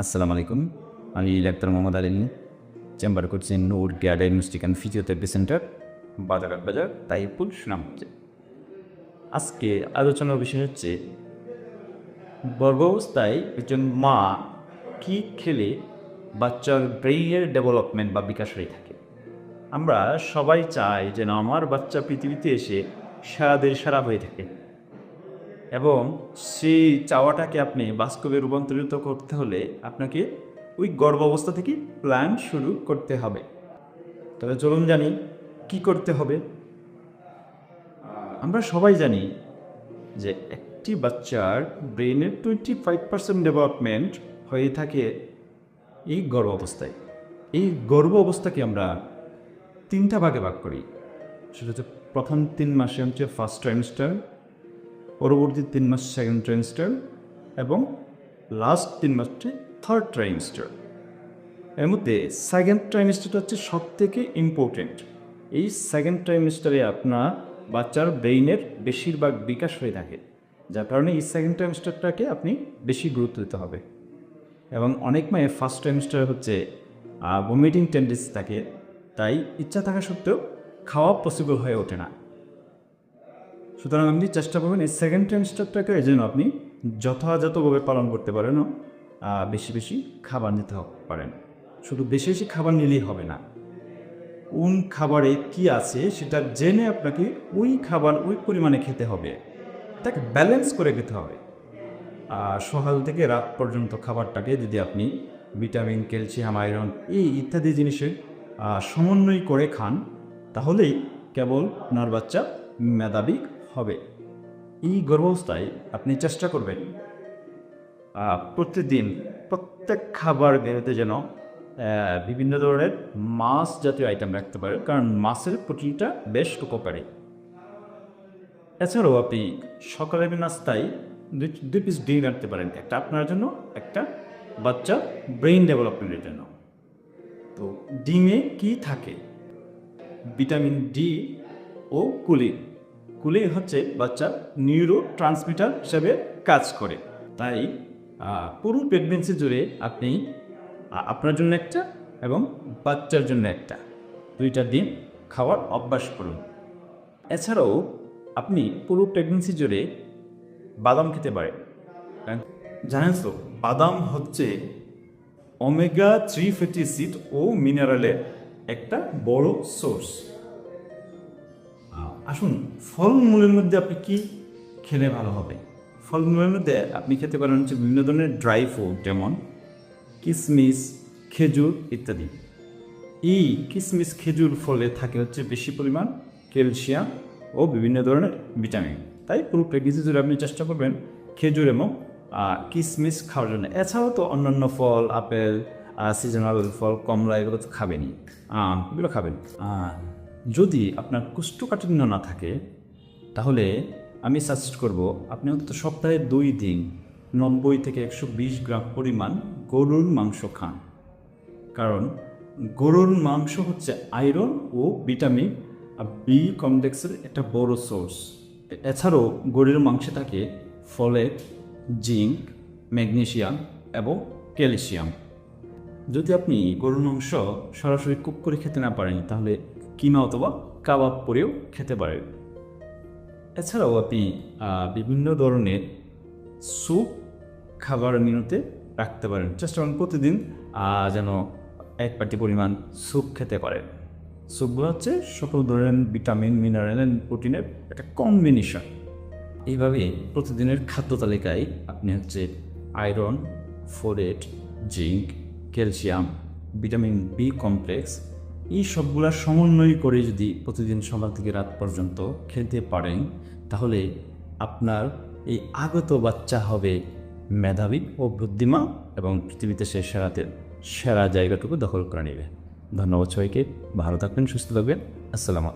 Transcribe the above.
আসসালামু আলাইকুম আমি ডাক্তার মোহাম্মদ আলী চেম্বার করছি Noor care diagnostic and physiotherapy centre, Bazarghat বাজার, তাইপুর সুনামগঞ্জে। আজকে আলোচনার বিষয় হচ্ছে, গর্ভাবস্থায় একজন মা কি খেলে বাচ্চার ব্রেইনের ডেভেলপমেন্ট বা বিকাশ হয়ে থাকে? আমরা সবাই চাই যেন আমার বাচ্চা পৃথিবীতে এসে সারাদের সারা হয়ে থাকে। এবং সেই চাওয়াটাকে আপনি বাস্তবে রূপান্তরিত করতে হলে আপনাকে ওই গর্ভ অবস্থা থেকে প্ল্যান শুরু করতে হবে। তবে চলুন জানি, কি করতে হবে? আমরা সবাই জানি যে একটি বাচ্চার ব্রেনের টোয়েন্টি ফাইভ পার্সেন্ট ডেভেলপমেন্ট হয়ে থাকে এই গর্ভ অবস্থায়। এই গর্ভ অবস্থাকে আমরা তিনটা ভাগে ভাগ করি। সেটা হচ্ছে প্রথম তিন মাসে হচ্ছে ফার্স্ট ট্রাইমিস্টার পরবর্তী তিন মাস সেকেন্ড ট্রাইমিস্টার এবং লাস্ট তিন মাস হচ্ছে থার্ড ট্রাইমিস্টার এর মধ্যে সেকেন্ড ট্রাইমিস্টারটা হচ্ছে সব থেকে ইম্পর্টেন্ট এই সেকেন্ড ট্রাইমিস্টারে আপনার বাচ্চার ব্রেইনের বেশিরভাগ বিকাশ হয়ে থাকে, যার কারণে এই সেকেন্ড ট্রাইমিস্টারটাকে আপনি বেশি গুরুত্ব দিতে হবে। এবং অনেক মায়ের ফার্স্ট ট্রাইমিস্টার হচ্ছে ভমিটিং টেন্ডেন্সি থাকে, তাই ইচ্ছা থাকা সত্ত্বেও খাওয়া পসিবল হয়ে ওঠে না। সুতরাং আপনি চেষ্টা করবেন এই সেকেন্ড ট্রাইমিস্টারটাকে এই জন্য আপনি যথাযথভাবে পালন করতে পারেন বেশি বেশি খাবার নিতে পারেন। শুধু বেশি বেশি খাবার নিলেই হবে না। কোন খাবারে কি আছে সেটা জেনে আপনাকে ওই খাবার ওই পরিমাণে খেতে হবে। তাকে ব্যালেন্স করে খেতে হবে। আর সকাল থেকে রাত পর্যন্ত খাবারটাকে যদি আপনি ভিটামিন ক্যালসিয়াম আয়রন এই ইত্যাদি জিনিসের সমন্বয় করে খান, তাহলেই কেবল আপনার বাচ্চা মেধাবী হবে। এই গর্ভাবস্থায় আপনি চেষ্টা করবেন প্রতিদিন প্রত্যেক খাবার বেরোতে যেন বিভিন্ন ধরনের মাছ জাতীয় আইটেম রাখতে পারে, কারণ মাছের প্রোটিনটা বেশ উপকারী। এছাড়াও আপনি সকালের নাস্তায় দুই দুই পিস ডিম রাখতে পারেন, একটা আপনার জন্য, একটা বাচ্চা ব্রেইন ডেভেলপমেন্টের জন্য। তো ডিমে কি থাকে? ভিটামিন ডি ও কুলিন। কুলিন হচ্ছে বাচ্চার নিউরো ট্রান্সমিটার হিসাবে কাজ করে। তাই পুরো প্রেগনেন্সি জুড়ে আপনি আপনার জন্য একটা এবং বাচ্চার জন্য একটা। দুইটা দিন খাওয়ার অভ্যাস করুন। এছাড়াও আপনি পুরো প্রেগনেন্সি জুড়ে বাদাম খেতে পারেন। জানেন তো, বাদাম হচ্ছে ওমেগা থ্রি ফ্যাটি অ্যাসিড ও মিনারেলের একটা বড় সোর্স আসুন, ফলমূলের মধ্যে আপনি কি খেলে ভালো হবে? ফলমূলের মধ্যে আপনি খেতে পারেন হচ্ছে বিভিন্ন ধরনের ড্রাই ফ্রুট যেমন কিশমিশ খেজুর ইত্যাদি। এই কিশমিশ খেজুর ফলে থাকে হচ্ছে বেশি পরিমাণ ক্যালসিয়াম ও বিভিন্ন ধরনের ভিটামিন। তাই পুরো প্রেগনেন্সি জুড়ে আপনি চেষ্টা করবেন খেজুর এবং কিশমিশ খাওয়ার জন্য। এছাড়াও তো অন্যান্য ফল, আপেল সিজনাল ফল, কমলা, এগুলো তো খাবেনই। আম, এগুলো খাবেন। যদি আপনার কোষ্ঠকাঠিন্য না থাকে, তাহলে আমি সাজেস্ট করব, আপনি অন্তত সপ্তাহে দুই দিন নব্বই থেকে একশো বিশ গ্রাম পরিমাণ গরুর মাংস খান। কারণ গরুর মাংস হচ্ছে আয়রন ও ভিটামিন, আর বি কমপ্লেক্সের একটা বড় সোর্স এছাড়াও গরুর মাংসে থাকে ফলেট জিঙ্ক ম্যাগনেশিয়াম এবং ক্যালসিয়াম যদি আপনি গরুর মাংস সরাসরি কুক করে খেতে না পারেন, তাহলে কিমা অথবা কাবাব পরেও খেতে পারেন। এছাড়াও আপনি বিভিন্ন ধরনের স্যুপ খাবার মেনুতে রাখতে পারেন। চেষ্টা করুন প্রতিদিন যেন এক পাটি পরিমাণ স্যুপ খেতে পারেন। স্যুপগুলো হচ্ছে সকল ধরনের ভিটামিন, মিনারেল অ্যান্ড প্রোটিনের একটা কম্বিনেশন। এইভাবে প্রতিদিনের খাদ্য তালিকায় আপনি হচ্ছে iron, folate, zinc, calcium, vitamin B complex এই সবগুলা সমন্বয় করে যদি প্রতিদিন সকাল থেকে রাত পর্যন্ত খেলতে পারেন, তাহলে আপনার এই আগত বাচ্চা হবে মেধাবী ও বুদ্ধিমান এবং পৃথিবীতে সে সেরাতে, সেরা জায়গাটুকু দখল করে নেবে। ধন্যবাদ সবাইকে। ভালো থাকবেন, সুস্থ থাকবেন। আসসালামু